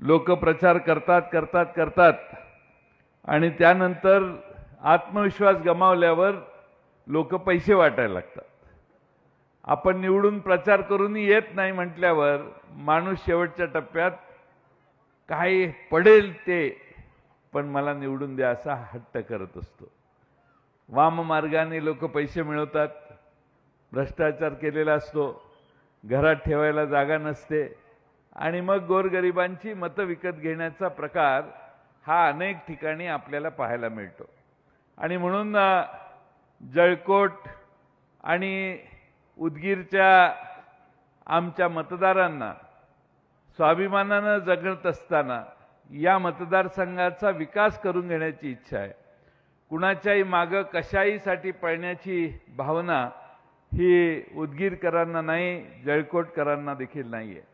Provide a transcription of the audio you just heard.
लोक प्रचार करतात करतात करतात. आणि त्यानंतर आत्मविश्वास गमावल्यावर लोक पैसे वाटायला लागतात. आपण निवडून प्रचार करूनही येत नाही म्हटल्यावर माणूस शेवटच्या टप्प्यात काय पडेल ते पण मला निवडून द्या असा हट्ट करत असतो. वाममार्गाने लोक पैसे मिळवतात भ्रष्टाचार केलेला असतो घरात ठेवायला जागा नसते. आणि मग गोरगरिबांची मतं विकत घेण्याचा प्रकार हा अनेक ठिकाणी आपल्याला पाहायला मिळतो. आणि म्हणून जळकोट आणि उदगीरच्या आमच्या मतदारांना स्वाभिमानानं जगत असताना या मतदारसंघाचा विकास करून घेण्याची इच्छा आहे. कुणाच्याही मागं कशाहीसाठी पळण्याची भावना ही उदगीरकरांना नाही जळकोटकरांना देखील नाही आहे